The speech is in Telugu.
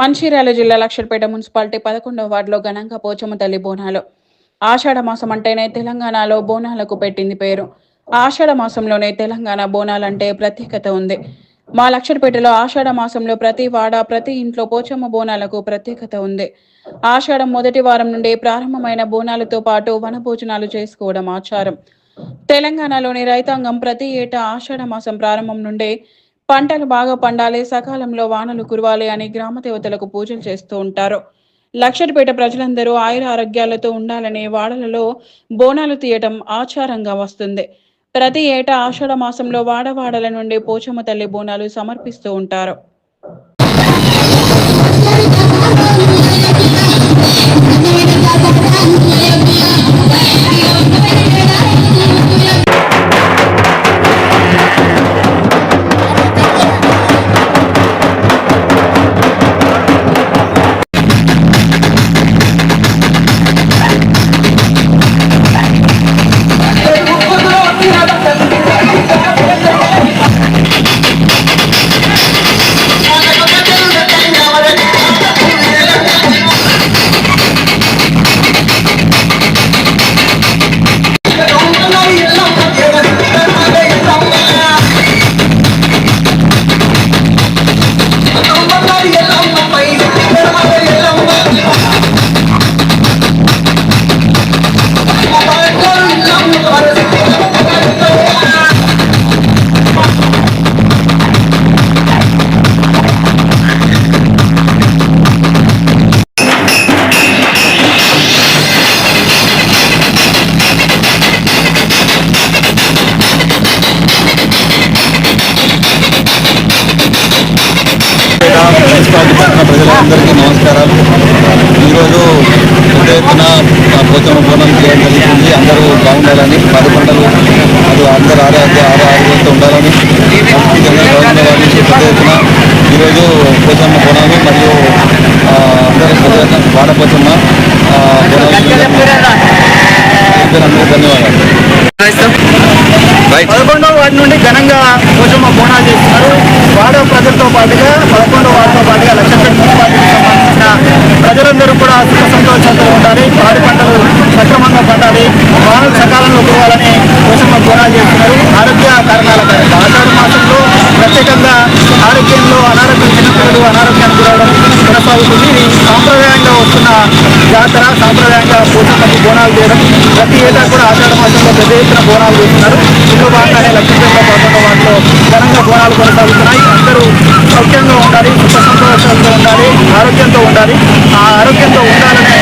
మంచిర్యాల జిల్లా లక్షలపేట మున్సిపాలిటీ పదకొండవ వార్డులో ఘనంగా పోచమ్మ తల్లి బోనాలు. ఆషాఢ మాసం అంటేనే తెలంగాణలో బోనాలకు పెట్టింది పేరు. ఆషాఢ మాసంలోనే తెలంగాణ బోనాలంటే ప్రత్యేకత ఉంది. మా లక్షలపేటలో ఆషాఢ మాసంలో ప్రతి వాడ ప్రతి ఇంట్లో పోచమ్మ బోనాలకు ప్రత్యేకత ఉంది. ఆషాఢం మొదటి వారం నుండి ప్రారంభమైన బోనాలతో పాటు వనభోజనాలు చేసుకోవడం ఆచారం. తెలంగాణలోని రైతాంగం ప్రతి ఏటా ఆషాఢ మాసం ప్రారంభం నుండే పంటలు బాగా పండాలి సకాలంలో వానలు కురవాలి అని గ్రామ దేవతలకు పూజలు చేస్తూ ఉంటారు. లక్షడిపేట ప్రజలందరూ ఆయుర ఆరోగ్యాలతో ఉండాలని వాడలలో బోనాలు తీయటం ఆచారంగా వస్తుంది. ప్రతి ఏటా ఆషాఢ మాసంలో వాడవాడల నుండి పోచమ్మ తల్లి బోనాలు సమర్పిస్తూ ఉంటారు. ప్రజలందరికీ నమస్కారాలు. ఈరోజు పెద్ద ఎత్తున పోచమ్మ బోనం చేయడం జరుగుతుంది. అందరూ బాగుండాలని పది పంటలు అది అందరూ ఆరోగ్య ఆరో ఆరోగ్యంతో ఉండాలని సంస్కృతంగా బాగుండాలని పెద్ద ఎత్తున ఈరోజు పోచమ్మ బోనాలు మరియు ఆ, అందరూ ఆ, బోనాలు అందరికీ ధన్యవాదాలు. రైట్. పదకొండవ వార్డు నుండి ఘనంగా పోచమ్మ బోనాలు చేస్తున్నారు. వార్డు ప్రజలతో పాటుగా పదకొండవ వార్డుతో పాటుగా లక్షపేట మున్సిపాలిటీకి సంబంధించిన ప్రజలందరూ కూడా సుఖ సంతోషాలతో ఉండాలి పాడి పంటలు సక్రమంగా పండాలి సకాలంలో కురవాలని కోసం బోనాలు చేస్తున్నారు. ఆరోగ్య కారణాల కారణంగా ఆషాఢ మాసంలో ప్రత్యేకంగా ఆరోగ్యంలో అనారోగ్యం చిన్నపిల్లలు అనారోగ్యానికి గురవడం కొనసాగుతుంది. ఇది సాంప్రదాయంగా వస్తున్న జాతర సాంప్రదాయంగా పోషణకు బోనాలు చేయడం. ప్రతి ఏటా కూడా ఆషాఢ మాసంలో పెద్ద ఎత్తున బోనాలు చేస్తున్నారు. ఇందులో భాగంగానే లక్ష్మీపేట పదకొండవ వాటిలో ఘనంగా బోనాలు కొనసాగుతున్నాయి. అందరూ సౌఖ్యంగా ఉండాలి సుఖ సంతోషంతో ఉండాలి ఆరోగ్యంతో ఉండాలి. ఆ ఆరోగ్యంతో ఉండాలనే